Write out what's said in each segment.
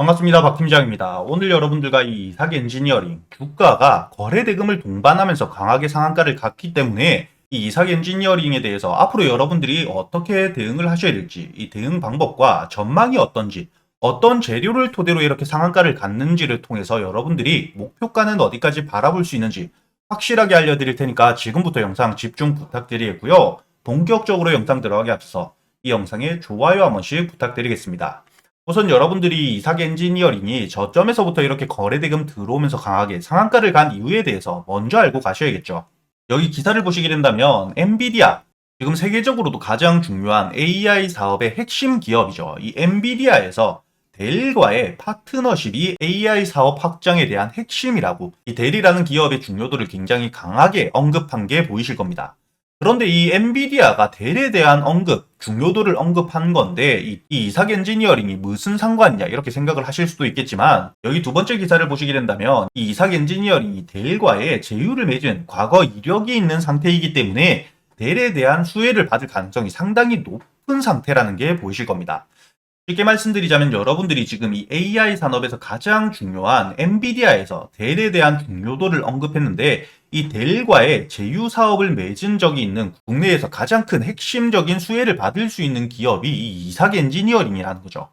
반갑습니다. 박 팀장입니다. 오늘 여러분들과 이 이삭 엔지니어링 주가가 거래 대금을 동반하면서 강하게 상한가를 갔기 때문에 이 이삭 엔지니어링에 대해서 앞으로 여러분들이 어떻게 대응을 하셔야 될지 이 대응 방법과 전망이 어떤지 어떤 재료를 토대로 이렇게 상한가를 갔는지를 통해서 여러분들이 목표가는 어디까지 바라볼 수 있는지 확실하게 알려드릴 테니까 지금부터 영상 집중 부탁드리겠고요. 본격적으로 영상 들어가기 앞서 이 영상에 좋아요 한 번씩 부탁드리겠습니다. 우선 여러분들이 이삭 엔지니어링이 저점에서부터 이렇게 거래대금 들어오면서 강하게 상한가를 간 이유에 대해서 먼저 알고 가셔야겠죠. 여기 기사를 보시게 된다면 엔비디아 지금 세계적으로도 가장 중요한 AI 사업의 핵심 기업이죠. 이 엔비디아에서 델과의 파트너십이 AI 사업 확장에 대한 핵심이라고 이 델이라는 기업의 중요도를 굉장히 강하게 언급한 게 보이실 겁니다. 그런데 이 엔비디아가 델에 대한 언급, 중요도를 언급한 건데 이, 이 이삭 엔지니어링이 무슨 상관이냐 이렇게 생각을 하실 수도 있겠지만 여기 두 번째 기사를 보시게 된다면 이 이삭 엔지니어링이 델과의 제휴를 맺은 과거 이력이 있는 상태이기 때문에 델에 대한 수혜를 받을 가능성이 상당히 높은 상태라는 게 보이실 겁니다. 쉽게 말씀드리자면 여러분들이 지금 이 AI 산업에서 가장 중요한 엔비디아에서 델에 대한 중요도를 언급했는데 이 델과의 제휴 사업을 맺은 적이 있는 국내에서 가장 큰 핵심적인 수혜를 받을 수 있는 기업이 이 이삭 엔지니어링이라는 거죠.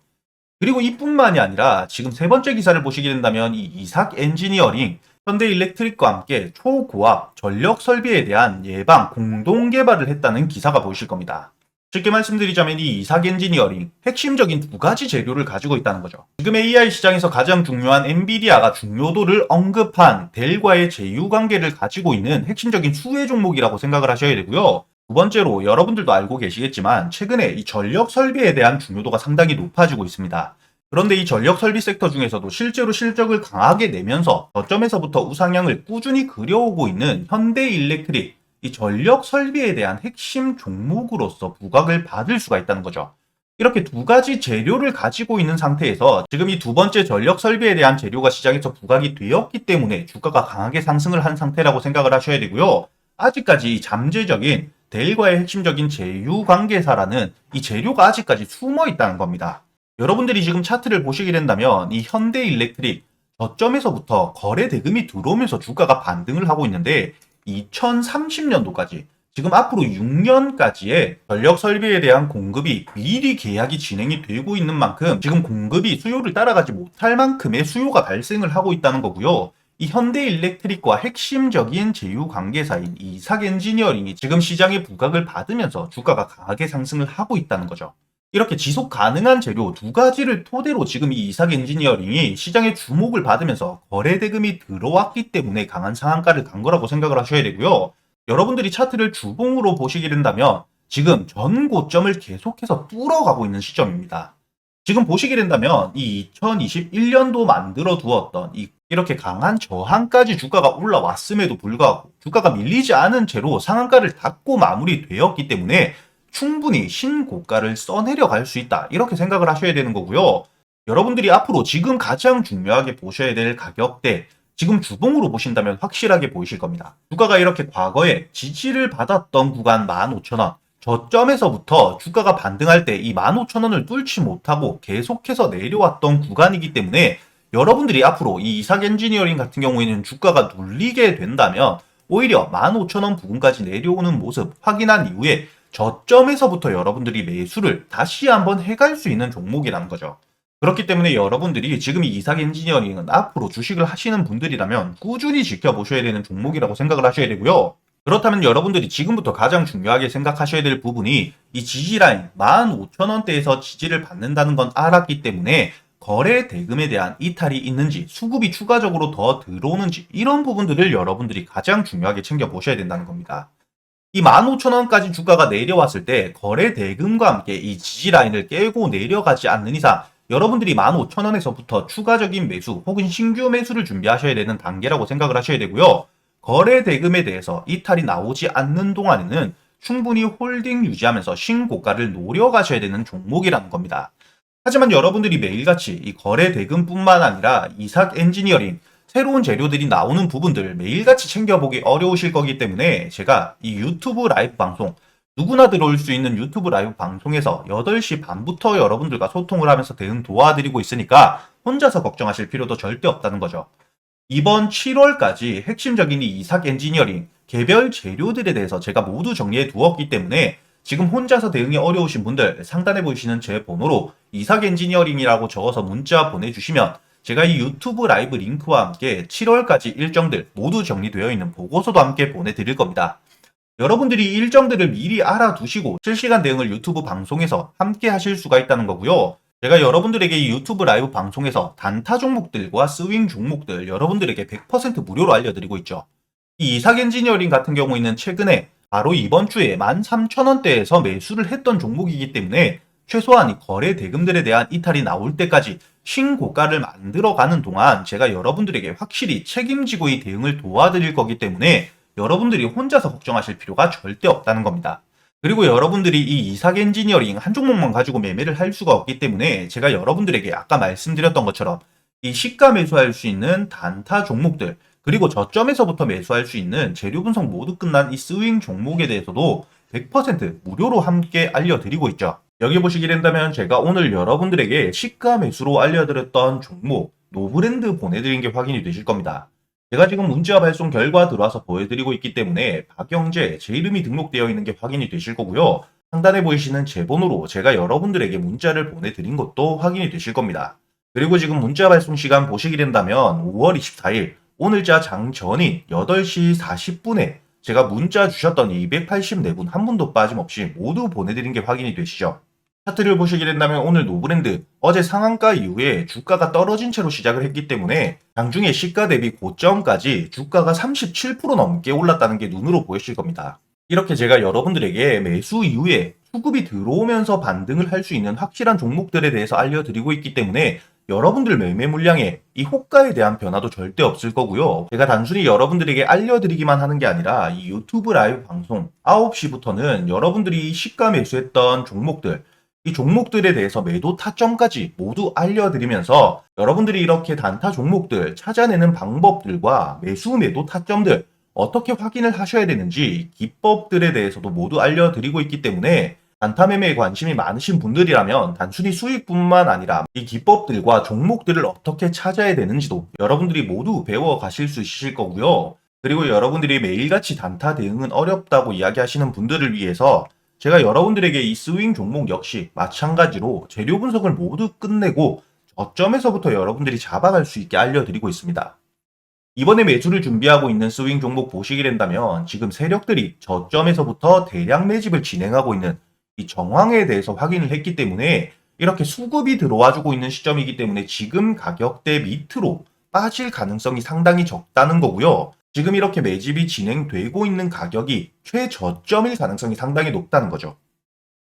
그리고 이뿐만이 아니라 지금 세 번째 기사를 보시게 된다면 이 이삭 엔지니어링 현대 일렉트릭과 함께 초고압 전력 설비에 대한 예방 공동 개발을 했다는 기사가 보이실 겁니다. 쉽게 말씀드리자면 이 이삭 엔지니어링 핵심적인 두 가지 재료를 가지고 있다는 거죠. 지금 AI 시장에서 가장 중요한 엔비디아가 중요도를 언급한 델과의 제휴 관계를 가지고 있는 핵심적인 수혜 종목이라고 생각을 하셔야 되고요. 두 번째로 여러분들도 알고 계시겠지만 최근에 이 전력 설비에 대한 중요도가 상당히 높아지고 있습니다. 그런데 이 전력 설비 섹터 중에서도 실제로 실적을 강하게 내면서 저점에서부터 우상향을 꾸준히 그려오고 있는 현대 일렉트릭 이 전력 설비에 대한 핵심 종목으로서 부각을 받을 수가 있다는 거죠. 이렇게 두 가지 재료를 가지고 있는 상태에서 지금 이 두 번째 전력 설비에 대한 재료가 시장에서 부각이 되었기 때문에 주가가 강하게 상승을 한 상태라고 생각을 하셔야 되고요. 아직까지 잠재적인 델과의 핵심적인 제휴 관계사라는 이 재료가 아직까지 숨어 있다는 겁니다. 여러분들이 지금 차트를 보시게 된다면 이 현대 일렉트릭 저점에서부터 거래 대금이 들어오면서 주가가 반등을 하고 있는데 2030년도까지 지금 앞으로 6년까지의 전력 설비에 대한 공급이 미리 계약이 진행이 되고 있는 만큼 지금 공급이 수요를 따라가지 못할 만큼의 수요가 발생을 하고 있다는 거고요. 이 현대 일렉트릭과 핵심적인 제휴 관계사인 이삭 엔지니어링이 지금 시장의 부각을 받으면서 주가가 강하게 상승을 하고 있다는 거죠. 이렇게 지속 가능한 재료 두 가지를 토대로 지금 이 이삭 엔지니어링이 시장의 주목을 받으면서 거래 대금이 들어왔기 때문에 강한 상한가를 간 거라고 생각을 하셔야 되고요. 여러분들이 차트를 주봉으로 보시게 된다면 지금 전 고점을 계속해서 뚫어가고 있는 시점입니다. 지금 보시게 된다면 이 2021년도 만들어 두었던 이 이렇게 강한 저항까지 주가가 올라왔음에도 불구하고 주가가 밀리지 않은 채로 상한가를 닫고 마무리되었기 때문에 충분히 신고가를 써내려 갈 수 있다. 이렇게 생각을 하셔야 되는 거고요. 여러분들이 앞으로 지금 가장 중요하게 보셔야 될 가격대, 지금 주봉으로 보신다면 확실하게 보이실 겁니다. 주가가 이렇게 과거에 지지를 받았던 구간 15,000원, 저점에서부터 주가가 반등할 때 이 15,000원을 뚫지 못하고 계속해서 내려왔던 구간이기 때문에 여러분들이 앞으로 이 이삭 엔지니어링 같은 경우에는 주가가 눌리게 된다면 오히려 15,000원 부근까지 내려오는 모습 확인한 이후에 저점에서부터 여러분들이 매수를 다시 한번 해갈 수 있는 종목이라는 거죠. 그렇기 때문에 여러분들이 지금 이 이삭 엔지니어링은 앞으로 주식을 하시는 분들이라면 꾸준히 지켜보셔야 되는 종목이라고 생각을 하셔야 되고요. 그렇다면 여러분들이 지금부터 가장 중요하게 생각하셔야 될 부분이 이 지지라인 15,000원대에서 지지를 받는다는 건 알았기 때문에 거래 대금에 대한 이탈이 있는지 수급이 추가적으로 더 들어오는지 이런 부분들을 여러분들이 가장 중요하게 챙겨보셔야 된다는 겁니다. 이 15,000원까지 주가가 내려왔을 때 거래 대금과 함께 이 지지 라인을 깨고 내려가지 않는 이상 여러분들이 15,000원에서부터 추가적인 매수 혹은 신규 매수를 준비하셔야 되는 단계라고 생각을 하셔야 되고요. 거래 대금에 대해서 이탈이 나오지 않는 동안에는 충분히 홀딩 유지하면서 신고가를 노려가셔야 되는 종목이라는 겁니다. 하지만 여러분들이 매일같이 이 거래 대금뿐만 아니라 이삭 엔지니어링 새로운 재료들이 나오는 부분들 매일같이 챙겨보기 어려우실 거기 때문에 제가 이 유튜브 라이브 방송 누구나 들어올 수 있는 유튜브 라이브 방송에서 8시 반부터 여러분들과 소통을 하면서 대응 도와드리고 있으니까 혼자서 걱정하실 필요도 절대 없다는 거죠. 이번 7월까지 핵심적인 이 이삭 엔지니어링 개별 재료들에 대해서 제가 모두 정리해 두었기 때문에 지금 혼자서 대응이 어려우신 분들 상단에 보이시는 제 번호로 이삭 엔지니어링이라고 적어서 문자 보내주시면 제가 이 유튜브 라이브 링크와 함께 7월까지 일정들 모두 정리되어 있는 보고서도 함께 보내드릴 겁니다. 여러분들이 이 일정들을 미리 알아두시고 실시간 대응을 유튜브 방송에서 함께 하실 수가 있다는 거고요. 제가 여러분들에게 이 유튜브 라이브 방송에서 단타 종목들과 스윙 종목들 여러분들에게 100% 무료로 알려드리고 있죠. 이 이삭 엔지니어링 같은 경우에는 최근에 바로 이번 주에 13,000원대에서 매수를 했던 종목이기 때문에 최소한 이 거래 대금들에 대한 이탈이 나올 때까지 신고가를 만들어가는 동안 제가 여러분들에게 확실히 책임지고 이 대응을 도와드릴 거기 때문에 여러분들이 혼자서 걱정하실 필요가 절대 없다는 겁니다. 그리고 여러분들이 이 이삭 엔지니어링 한 종목만 가지고 매매를 할 수가 없기 때문에 제가 여러분들에게 아까 말씀드렸던 것처럼 이 시가 매수할 수 있는 단타 종목들 그리고 저점에서부터 매수할 수 있는 재료 분석 모두 끝난 이 스윙 종목에 대해서도 100% 무료로 함께 알려드리고 있죠. 여기 보시게 된다면 제가 오늘 여러분들에게 시가 매수로 알려드렸던 종목 노브랜드 보내드린 게 확인이 되실 겁니다. 제가 지금 문자 발송 결과 들어와서 보여드리고 있기 때문에 박영재 제 이름이 등록되어 있는 게 확인이 되실 거고요. 상단에 보이시는 제 번호로 제가 여러분들에게 문자를 보내드린 것도 확인이 되실 겁니다. 그리고 지금 문자 발송 시간 보시게 된다면 5월 24일 오늘자 장전인 8시 40분에 제가 문자 주셨던 284분 한 분도 빠짐없이 모두 보내드린 게 확인이 되시죠. 차트를 보시게 된다면 오늘 노브랜드 어제 상한가 이후에 주가가 떨어진 채로 시작을 했기 때문에 장중에 시가 대비 고점까지 주가가 37% 넘게 올랐다는 게 눈으로 보이실 겁니다. 이렇게 제가 여러분들에게 매수 이후에 수급이 들어오면서 반등을 할 수 있는 확실한 종목들에 대해서 알려드리고 있기 때문에 여러분들 매매 물량에 이 호가에 대한 변화도 절대 없을 거고요. 제가 단순히 여러분들에게 알려드리기만 하는 게 아니라 이 유튜브 라이브 방송 9시부터는 여러분들이 시가 매수했던 종목들 이 종목들에 대해서 매도 타점까지 모두 알려드리면서 여러분들이 이렇게 단타 종목들 찾아내는 방법들과 매수 매도 타점들 어떻게 확인을 하셔야 되는지 기법들에 대해서도 모두 알려드리고 있기 때문에 단타 매매에 관심이 많으신 분들이라면 단순히 수익뿐만 아니라 이 기법들과 종목들을 어떻게 찾아야 되는지도 여러분들이 모두 배워 가실 수 있으실 거고요. 그리고 여러분들이 매일같이 단타 대응은 어렵다고 이야기하시는 분들을 위해서 제가 여러분들에게 이 스윙 종목 역시 마찬가지로 재료 분석을 모두 끝내고 저점에서부터 여러분들이 잡아갈 수 있게 알려드리고 있습니다. 이번에 매수를 준비하고 있는 스윙 종목 보시게 된다면 지금 세력들이 저점에서부터 대량 매집을 진행하고 있는 이 정황에 대해서 확인을 했기 때문에 이렇게 수급이 들어와 주고 있는 시점이기 때문에 지금 가격대 밑으로 빠질 가능성이 상당히 적다는 거고요. 지금 이렇게 매집이 진행되고 있는 가격이 최저점일 가능성이 상당히 높다는 거죠.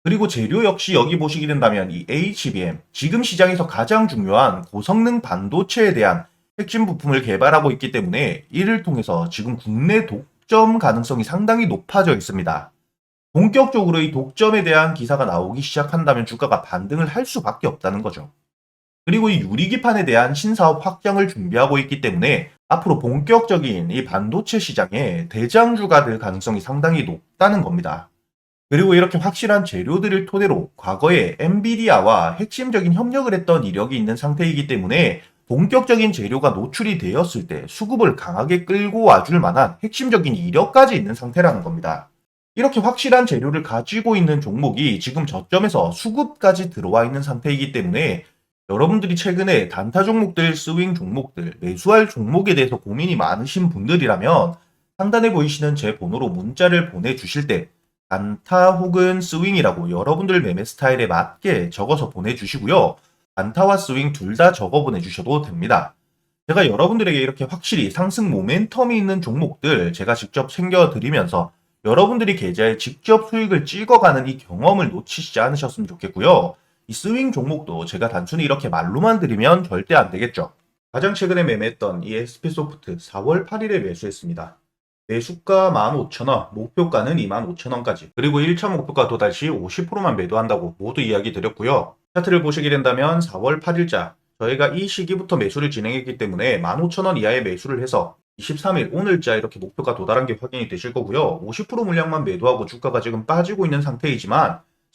그리고 재료 역시 여기 보시게 된다면 이 HBM, 지금 시장에서 가장 중요한 고성능 반도체에 대한 핵심 부품을 개발하고 있기 때문에 이를 통해서 지금 국내 독점 가능성이 상당히 높아져 있습니다. 본격적으로 이 독점에 대한 기사가 나오기 시작한다면 주가가 반등을 할 수밖에 없다는 거죠. 그리고 이 유리기판에 대한 신사업 확장을 준비하고 있기 때문에 앞으로 본격적인 이 반도체 시장에 대장주가 될 가능성이 상당히 높다는 겁니다. 그리고 이렇게 확실한 재료들을 토대로 과거에 엔비디아와 핵심적인 협력을 했던 이력이 있는 상태이기 때문에 본격적인 재료가 노출이 되었을 때 수급을 강하게 끌고 와줄 만한 핵심적인 이력까지 있는 상태라는 겁니다. 이렇게 확실한 재료를 가지고 있는 종목이 지금 저점에서 수급까지 들어와 있는 상태이기 때문에 여러분들이 최근에 단타 종목들, 스윙 종목들, 매수할 종목에 대해서 고민이 많으신 분들이라면 상단에 보이시는 제 번호로 문자를 보내주실 때 단타 혹은 스윙이라고 여러분들 매매 스타일에 맞게 적어서 보내주시고요. 단타와 스윙 둘 다 적어 보내주셔도 됩니다. 제가 여러분들에게 이렇게 확실히 상승 모멘텀이 있는 종목들 제가 직접 챙겨드리면서 여러분들이 계좌에 직접 수익을 찍어가는 이 경험을 놓치시지 않으셨으면 좋겠고요. 이 스윙 종목도 제가 단순히 이렇게 말로만 드리면 절대 안 되겠죠. 가장 최근에 매매했던 이 SP소프트 4월 8일에 매수했습니다. 매수가 15,000원, 목표가는 25,000원까지, 그리고 1차 목표가 도달 시 50%만 매도한다고 모두 이야기 드렸고요. 차트를 보시게 된다면 4월 8일자, 저희가 이 시기부터 매수를 진행했기 때문에 15,000원 이하의 매수를 해서 23일 오늘자 이렇게 목표가 도달한 게 확인이 되실 거고요. 50% 물량만 매도하고 주가가 지금 빠지고 있는 상태이지만